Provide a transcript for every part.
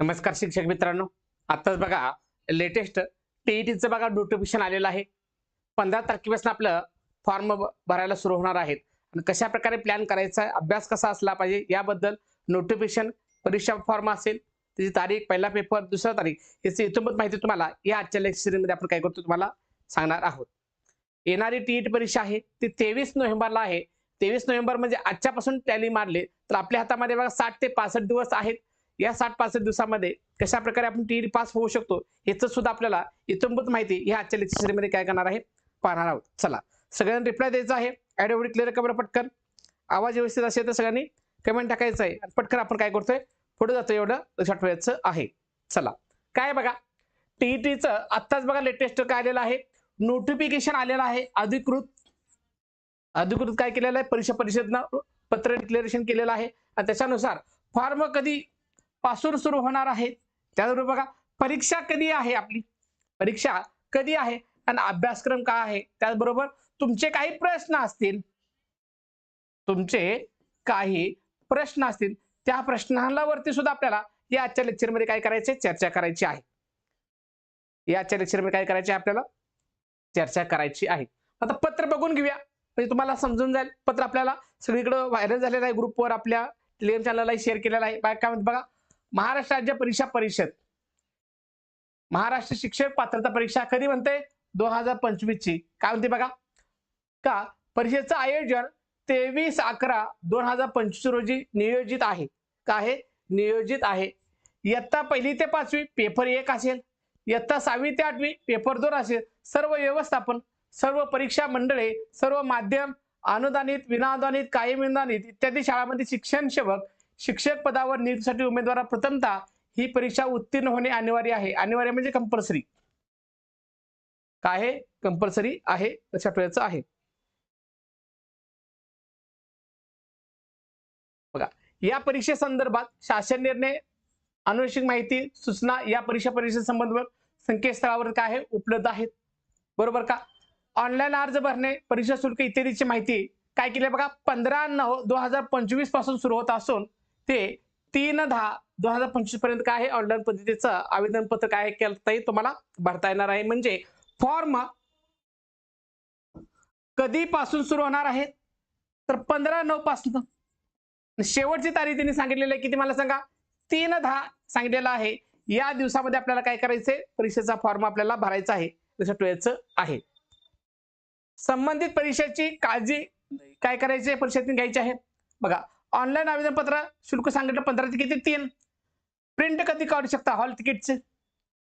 नमस्कार शिक्षक मित्रांनो. आताच बघा लेटेस्ट टीईटीचं बघा नोटिफिकेशन आलेलं आहे. पंधरा तारखेपासून आपलं फॉर्म भरायला सुरू होणार आहेत. आणि कशा प्रकारे प्लॅन करायचा आहे अभ्यास कसा असला पाहिजे याबद्दल नोटिफिकेशन परीक्षा फॉर्म असेल त्याची तारीख पहिला पेपर दुसरा तारीख याची इतंभूत माहिती तुम्हाला या आजच्या लेक्चरमध्ये आपण काय करतो तुम्हाला सांगणार आहोत. येणारी टीईटी परीक्षा आहे ती तेवीस नोव्हेंबरला आहे. तेवीस नोव्हेंबर म्हणजे आजच्यापासून टॅली मारले तर आपल्या हातामध्ये बघा साठ ते पासष्ट दिवस आहेत. या साठ पासष्ट दिवसामध्ये कशा प्रकारे आपण टी पास होऊ शकतो याचं सुद्धा आपल्याला इतंभूत माहिती ह्या आजच्या लेक्चरमध्ये काय करणार आहे पाहणार आहोत. चला सगळ्यांना रिप्लाय द्यायचा आहे. ॲडोवडी क्लिअर करा पटकन. आवाज व्यवस्थित असेल तर सगळ्यांनी कमेंट टाकायचं आहे. आणि पटकन आपण काय करतोय? पुढे जातो एवढं लक्षात ठेवायचं आहे. चला काय बघा? टीईटीचं आत्ताच बघा लेटेस्ट काय आलेलं आहे? नोटिफिकेशन आलेलं आहे. अधिकृत अधिकृत काय केलेलं आहे? परीक्षा परिषदनं पत्र डिक्लेरेशन केलेलं आहे. आणि त्याच्यानुसार फॉर्म कधी पासून सुरू होणार आहे त्याचबरोबर बघा परीक्षा कधी आहे आपली? परीक्षा कधी आहे? आणि अभ्यासक्रम काय आहे? त्याचबरोबर तुमचे काही प्रश्न असतील. तुमचे काही प्रश्न असतील. त्या प्रश्नांवरती सुद्धा आपल्याला या आजच्या लेक्चरमध्ये काय करायचे? चर्चा करायची आहे. या आजच्या लेक्चरमध्ये काय करायचे? आपल्याला चर्चा करायची आहे. आता पत्र बघून घेऊया. म्हणजे तुम्हाला समजून जाईल. पत्र आपल्याला सगळीकडे व्हायरल झालेलं आहे. ग्रुपवर आपल्या टेलिग्राम चॅनलला शेअर केलेला आहे. बाय काय म्हणतात बघा? महाराष्ट्र राज्य परीक्षा परिषद. महाराष्ट्र शिक्षक पात्रता परीक्षा कधी म्हणते? दोन हजार पंचवीस ची काय म्हणते बघा? का परीक्षेचं आयोजन तेवीस अकरा दोन हजार पंचवीस रोजी नियोजित आहे. का आहे? नियोजित आहे. इयत्ता पहिली ते पाचवी पेपर एक असेल. इयत्ता सहावी ते आठवी पेपर दोन असेल. सर्व व्यवस्थापन सर्व परीक्षा मंडळे सर्व माध्यम अनुदानित विनाअनुदानित कायम अनुदानित इत्यादी शाळांमध्ये शिक्षण सेवक शिक्षक पदावर नियुक्तीसाठी उमेदवार प्रथमतः ही परीक्षा उत्तीर्ण होणे अनिवार्य आहे. अनिवार्य म्हणजे कंपल्सरी काय आहे? कंपल्सरी आहे लक्षात ठेवायचं आहे. बघा या परीक्षेसंदर्भात शासन निर्णय अनुषंगिक माहिती सूचना या परीक्षा परीक्षेसंबंधावर संकेतस्थळावर काय आहे? उपलब्ध आहेत. बरोबर का? ऑनलाईन अर्ज भरणे परीक्षा शुल्क इत्यादीची माहिती काय केली बघा पंधरा नऊ दोन हजार पंचवीसपासून सुरू होत असून ते तीन दहा दोन हजार पंचवीसपर्यंत काय आहे? ऑनलाईन पद्धतीचं आवेदन पत्र काय करता येईल तुम्हाला भरता येणार आहे. म्हणजे फॉर्म कधीपासून सुरू होणार आहे? तर पंधरा नऊ पासून. शेवटची तारीख त्यांनी सांगितलेली आहे. किती मला सांगा? तीन दहा सांगितलेलं आहे. या दिवसामध्ये आपल्याला काय करायचंय परीक्षेचा फॉर्म आपल्याला भरायचा आहे. जसं ठेवायचं आहे. संबंधित परीक्षेची काळजी काय करायची परीक्षेतून घ्यायची आहे. बघा ऑनलाईन आवेदनपत्र शुल्क सांगितलं पंधरा ते किती? तीन. प्रिंट कधी काढू शकता? हॉल तिकीटचे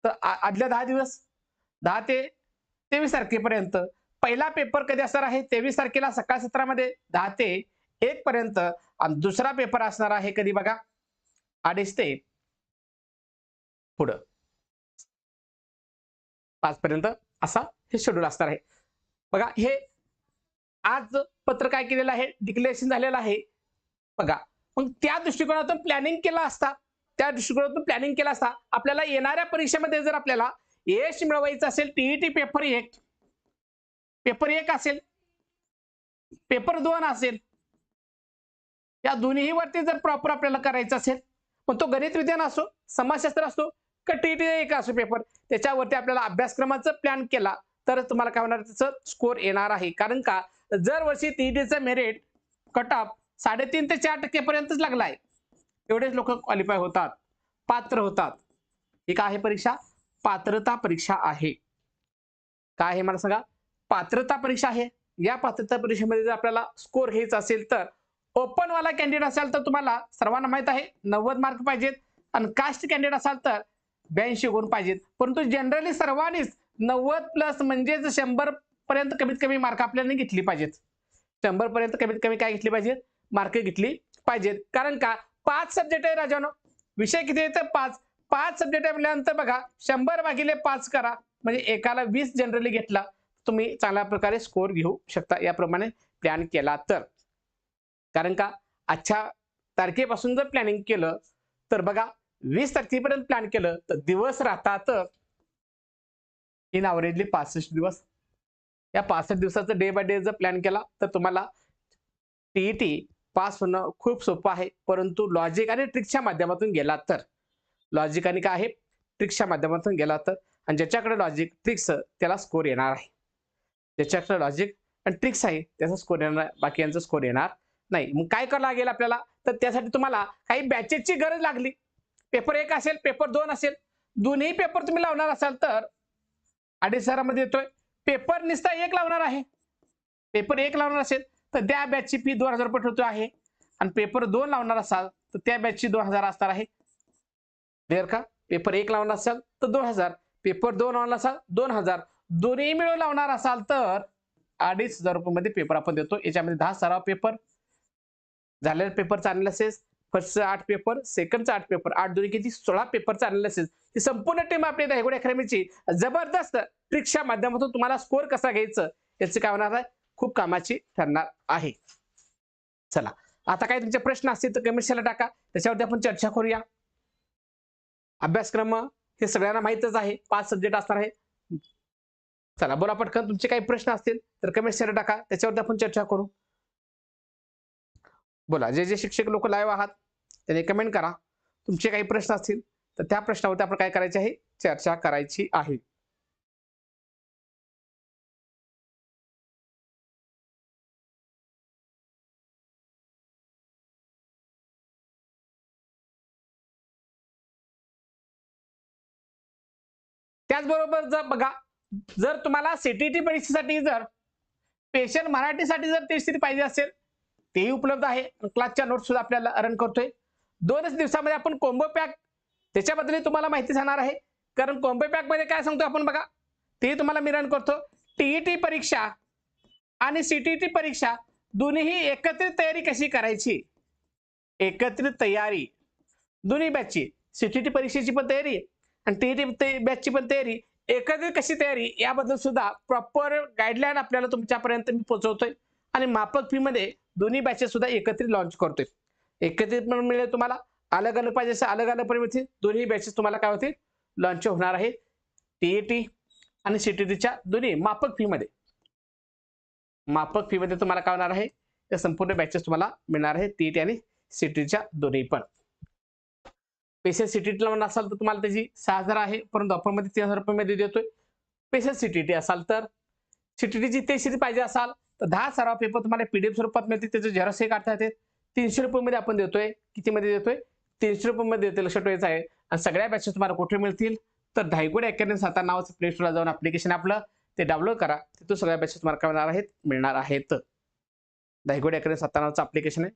तर आदल्या दहा दिवस. दहा ते तेवीस तारखेपर्यंत. पहिला पेपर कधी असणार आहे? तेवीस तारखेला सकाळ सत्रामध्ये दहा ते एक पर्यंत. आणि दुसरा पेपर असणार आहे कधी बघा? अडीच ते पुढं. पाचपर्यंत असा हे शेड्यूल असणार आहे. बघा हे आज पत्र काय केलेलं आहे? डिक्लेरेशन झालेलं आहे. बघा मग त्या दृष्टिकोनातून प्लॅनिंग केला असता त्या दृष्टिकोनातून प्लॅनिंग केला असता आपल्याला येणाऱ्या परीक्षेमध्ये जर आपल्याला यश मिळवायचं असेल टीईटी पेपर एक. पेपर एक असेल. पेपर दोन असेल. या दोन्ही वरती जर प्रॉपर आपल्याला करायचं असेल मग तो गणित विज्ञान असो समाजशास्त्र असो का टीईटी एक असो पेपर त्याच्यावरती आपल्याला अभ्यासक्रमाचा प्लॅन केला तर तुम्हाला काय होणार? त्याचं स्कोर येणार आहे. कारण का? दरवर्षी टीईटीचं मेरिट कट ऑफ साडेतीन ते चार टक्केपर्यंतच लागला आहे एवढेच लोक क्वालिफाय होतात पात्र होतात. ही काय आहे परीक्षा? पात्रता परीक्षा आहे. काय आहे मला सांगा? पात्रता परीक्षा आहे. या पात्रता परीक्षेमध्ये जर आपल्याला स्कोर घ्यायचा असेल तर ओपन वाला कॅन्डिडेट असाल तर तुम्हाला सर्वांना माहीत आहे नव्वद मार्क पाहिजेत आणि कास्ट कॅन्डिडेट असाल तर ब्याऐंशी गुण पाहिजेत. परंतु जनरली सर्वांनीच नव्वद प्लस म्हणजेच शंभर पर्यंत कमीत कमी मार्क आपल्याला घेतली पाहिजेत. शंभर पर्यंत कमीत कमी काय घेतली पाहिजेत? मार्क घेतली पाहिजेत. कारण का? पाच सब्जेक्ट आहे राजानो. विषय किती येतं? पाच. पाच सब्जेक्ट आहे म्हटल्यानंतर बघा शंभर भागिले पाच करा. म्हणजे एकाला वीस जनरली घेतला. तुम्ही चांगल्या प्रकारे स्कोर घेऊ शकता. याप्रमाणे प्लॅन केला तर. कारण का? आजच्या तारखेपासून जर प्लॅनिंग केलं तर बघा वीस तारखेपर्यंत प्लॅन केलं तर दिवस राहतात. इन अवरेजली पासष्ट दिवस. या पासष्ट दिवसाचं डे बाय डे जर प्लॅन केला तर तुम्हाला टीईटी पास होणं खूप सोपं आहे. परंतु लॉजिक आणि ट्रिकच्या माध्यमातून गेला तर. लॉजिक आणि काय आहे? ट्रिक्सच्या माध्यमातून गेला तर. आणि ज्याच्याकडे लॉजिक ट्रिक्स त्याला स्कोर येणार आहे. ज्याच्याकडे लॉजिक आणि ट्रिक्स आहे त्याचा स्कोर येणार बाकी यांचा स्कोर येणार नाही. मग काय करावं लागेल आपल्याला? तर त्यासाठी तुम्हाला काही बॅचेसची गरज लागली. पेपर एक असेल पेपर दोन असेल. दोन्ही पेपर तुम्ही लावणार असाल तर. अडीच हजारामध्ये येतोय. पेपर निस्ता एक लावणार आहे. पेपर एक लावणार असेल. तर त्या बॅचची फी दोन हजार रुपये ठेवतो आहे. आणि पेपर दोन लावणार असाल तर त्या बॅचची दोन हजार असणार आहे. क्लिअर का? पेपर एक लावणार असाल तर दोन हजार. पेपर दोन लावणार असाल दोन हजार. दोन्ही मिळून लावणार असाल तर अडीच हजार रुपये पेपर आपण देतो. याच्यामध्ये दहा सराव पेपर झालेला पेपर चाललेला असेल फर्स्टचा आठ पेपर सेकंडचा आठ पेपर आठ दोन्ही किती? सोळा पेपर चाललेले असेल. ही संपूर्ण टीम आपली हेगोड अकॅडमीची जबरदस्त ट्रिक्सच्या माध्यमातून तुम्हाला स्कोर कसा घ्यायचं? याचं काय होणार आहे? खूप कामाची ठरणार आहे. चला आता काही तुमचे प्रश्न असतील तर कमेंट्सला टाका. त्याच्यावरती आपण चर्चा करूया. अभ्यासक्रम हे सगळ्यांना माहितच आहे. पाच सब्जेक्ट असणार आहे. चला बोला पटकन. तुमचे काही प्रश्न असतील तर कमेंट्सला टाका. त्याच्यावरती आपण चर्चा करू. बोला जे जे शिक्षक लोक लाईव्ह आहात त्याने कमेंट करा. तुमचे काही प्रश्न असतील तर त्या प्रश्नावरती आपण काय करायचे आहे? चर्चा करायची आहे. त्याचबरोबर जर बघा जर तुम्हाला सीटीटी परीक्षेसाठी जर स्पेशल मराठीसाठी जर टेस्ट पाहिजे असेल तेही उपलब्ध आहे. क्लासच्या नोट्स सुद्धा आपल्याला रन करतोय. दोनच दिवसामध्ये आपण कोम्बो पॅक त्याच्याबद्दल तुम्हाला माहिती सांगणार आहे. कारण कोंबो पॅकमध्ये काय सांगतो आपण बघा तेही तुम्हाला मी रन करतो. टीईटी परीक्षा आणि सीटीटी परीक्षा दोन्हीही एकत्रित तयारी कशी करायची? एकत्रित तयारी. दोन्ही बॅचची सीटीटी परीक्षेची पण तयारी. आणि टी ते बॅचची पण तयारी एकत्रित कशी तयारी याबद्दल सुद्धा प्रॉपर गाईडलाईन आपल्याला तुमच्यापर्यंत मी पोहोचवतोय आणि मापक फीमध्ये दोन्ही बॅचेस सुद्धा एकत्रित लॉन्च करतोय. एकत्रित पण मिळेल तुम्हाला अलग अलग पाहिजे असं अलग अलग पण मिळतील दोन्ही बॅचेस तुम्हाला काय होतील लॉन्च होणार आहे. टीएटी आणि सीटीटीच्या दोन्ही मापक फीमध्ये मापक फीमध्ये तुम्हाला काय होणार आहे या संपूर्ण बॅचेस तुम्हाला मिळणार आहे टीएटी आणि सीटीच्या दोन्ही पण. पेशल सीटीटी लावून असाल तर तुम्हाला त्याची सहा हजार आहे परंतु ऑफरमध्ये तीन हजार रुपयेमध्ये देतोय. पेशल सीटीटी असाल तर. सीटीटीची ते सीटी पाहिजे असाल तर दहा सराव पेपर तुम्हाला पीडीएफ स्वरूपात मिळते. त्याचे झेरॉक्स हे काढता येते. तीनशे रुपये मध्ये आपण देतोय. किती मध्ये देतोय? तीनशे रुपये मध्ये देतोय लक्षात ठेवायचं आहे. आणि सगळ्या बॅचेस तुम्हाला कुठे मिळतील? तर धायगुड अकॅडमी सातारा नावाचं प्ले स्टोरला जाऊन अप्लिकेशन आपलं ते डाउनलोड करा. तिथून सगळ्या बॅचेस तुम्हाला काय मिळणार आहेत मिळणार आहेत. धायगुड अकॅडमी सातार नावाचं अप्लिकेशन आहे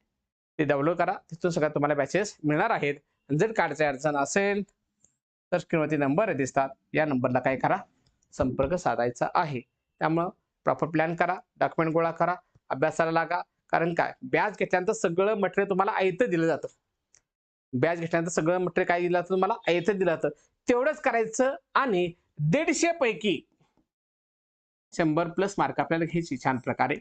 ते डाउनलोड करा. तिथून सगळ्या तुम्हाला बॅचेस मिळणार आहेत. जर काढायची अडचण असेल तर स्क्रीनवरती नंबर दिसतात. या नंबरला काय करा? संपर्क साधायचा आहे. त्यामुळं प्रॉपर प्लॅन करा डॉक्युमेंट गोळा करा अभ्यासाला लागा. कारण काय? बॅच घेतल्यानंतर सगळं मटेरियल तुम्हाला आयतं दिलं जातं. बॅच घेतल्यानंतर सगळं मटेरियल काय दिलं जातं? तुम्हाला आयतं दिलं जातं. तेवढंच करायचं आणि दीडशे पैकी शंभर प्लस मार्क आपल्याला घ्यायची छान प्रकारे.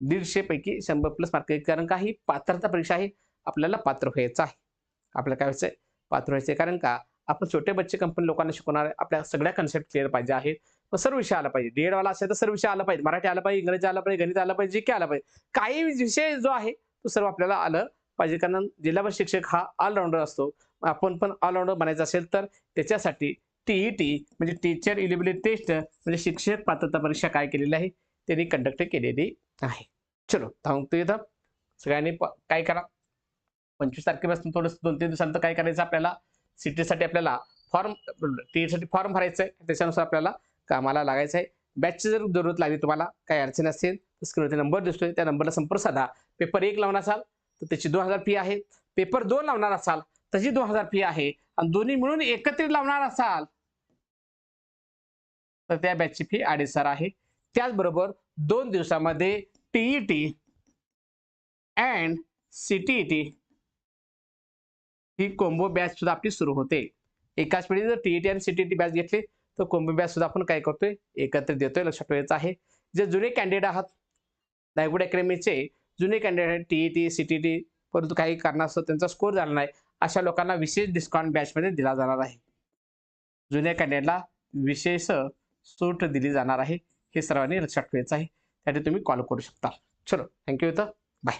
दीडशे पैकी शंभर प्लस मार्क कारण का ही पात्रता परीक्षा आहे आपल्याला पात्र व्हायचं आहे. आपल्याला काय व्हायचंय? पात्र व्हायचंय. कारण का आपण छोटे बच्चे कंपनी लोकांना शिकवणार आपल्या सगळ्या कन्सेप्ट क्लिअर पाहिजे आहेत. मग सर्व विषय आला पाहिजे. डीएड वाला असेल तर सर्व विषय आला पाहिजे. मराठी आला पाहिजे इंग्रजी आला पाहिजे गणित आला पाहिजे जे काय आला पाहिजे. काही विषय जो आहे तो सर्व आपल्याला आलं पाहिजे. कारण जिल्हाभर शिक्षक हा ऑलराऊंडर असतो. आपण पण ऑलराऊंडर बनायचं असेल तर त्याच्यासाठी टीईटी म्हणजे टीचर इलिबिलिटी टेस्ट म्हणजे शिक्षक पात्रता परीक्षा काय केलेली आहे त्यांनी कंडक्ट केलेली आहे. चलो थांबतो इथं. सगळ्यांनी काय करा? पंचवीस तारखेपासून थोडंसं दोन तीन दिवसानंतर काय करायचं आपल्याला? सिटीसाठी आपल्याला फॉर्म टीसाठी फॉर्म भरायचं आहे त्याच्यानुसार आपल्याला कामाला लागायचं आहे बॅचची जर जरूरत लागली तुम्हाला काही अडचण असेल तर स्क्रीनवरती नंबर दिसतोय. त्या नंबरला संपर्क साधा. पेपर एक लावणार असाल तर त्याची दोन हजार फी आहे. पेपर दोन लावणार असाल त्याची दोन हजार फी आहे. आणि दोन्ही मिळून एकत्रित लावणार असाल तर त्या बॅचची फी अडीच हजार आहे. त्याचबरोबर दोन दिवसामध्ये टीईटी अँड सीटीईटी ही कोंबो बॅच सुद्धा आपली सुरू होते. एकाच वेळी जर टीईटी आणि सीटीटी बॅच घेतली तर कोंबो बॅच सुद्धा आपण काय करतोय? एकत्र देतोय लक्षात ठेवायचं आहे. जे जुने कॅन्डिडेट आहात दायगुड अकॅडमीचे जुने कॅन्डिडेट टीईटी सीटीटी परंतु काही कारणास्तव त्यांचा स्कोर झाला नाही अशा लोकांना विशेष डिस्काउंट बॅचमध्ये दिला जाणार आहे. जुन्या कॅन्डिडेटला विशेष सूट दिली जाणार आहे हे सर्वांनी लक्षात ठेवायचं आहे. त्यासाठी तुम्ही कॉल करू शकता. चलो थँक्यू इथं. बाय